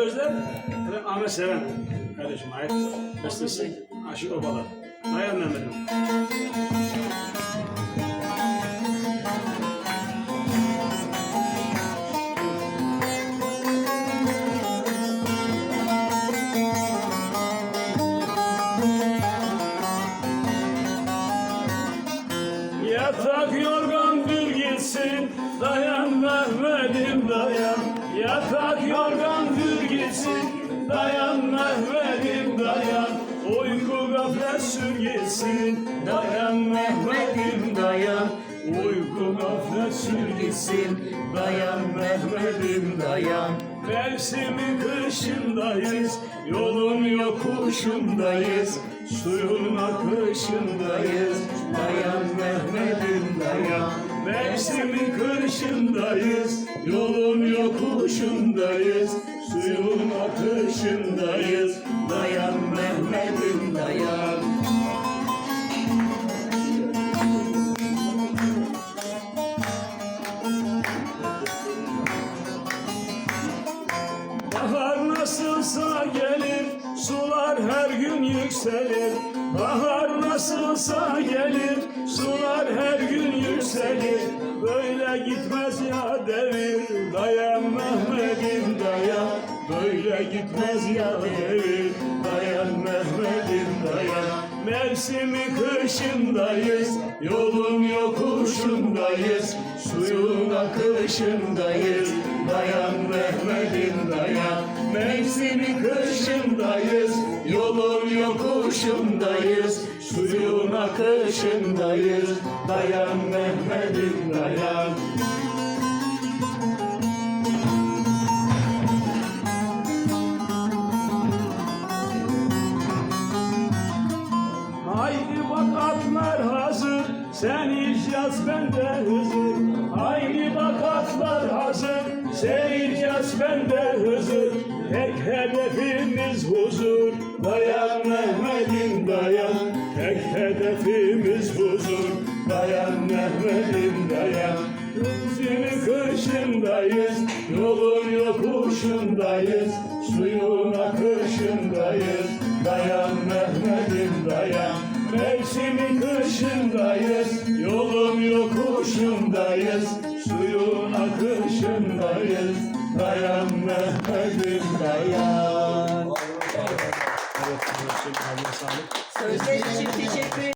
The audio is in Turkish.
sözler efendim, Ahmet Seven kardeşim ait. Bestesi Aşık Obalar. Dayan Mehmet'im. Yatak yorgan dür gitsin Dayan Mehmet'im dayan Yatak yorgan Uyku gaflet sür gitsin Dayan Mehmet'im dayan. Uyku gaflet sür gitsin Dayan Mehmet'im dayan. Mevsimin kışındayız Yolun yokuşundayız. Suyun akışındayız Dayan Mehmet'im dayan. Mevsimin kışındayız Yolun yokuşundayız. Suyun akışındayız Dayan Mehmet'im Bahar nasılsa gelir, sular her gün yükselir. Bahar nasılsa gelir, sular her gün yükselir. Böyle gitmez ya devir, dayan Mehmet'im dayan. Böyle gitmez ya devir, dayan Mehmet'im dayan. Mevsimi kışındayız, yolun yokuşundayız, suyun akışındayız. Dayan Mehmet'im dayan, mevsimi kışındayız, yolun yokuşundayız, suyun akışındayız. Dayan Mehmet'im dayan. Sen hiç yaz bende hızır. Haydi bak atlar hazır, sen hiç yaz bende hızır. Tek hedefimiz huzur, dayan Mehmet'im dayan. Tek hedefimiz huzur, dayan Mehmet'im dayan. Mevsimin kışındayız, yolun yokuşundayız, suyun akışındayız. Dayan Mehmet'im dayan, Mevsimin kışındayız, yolun yokuşundayız, suyun akışındayız, dayan Mehmet'im dayan. Sözleri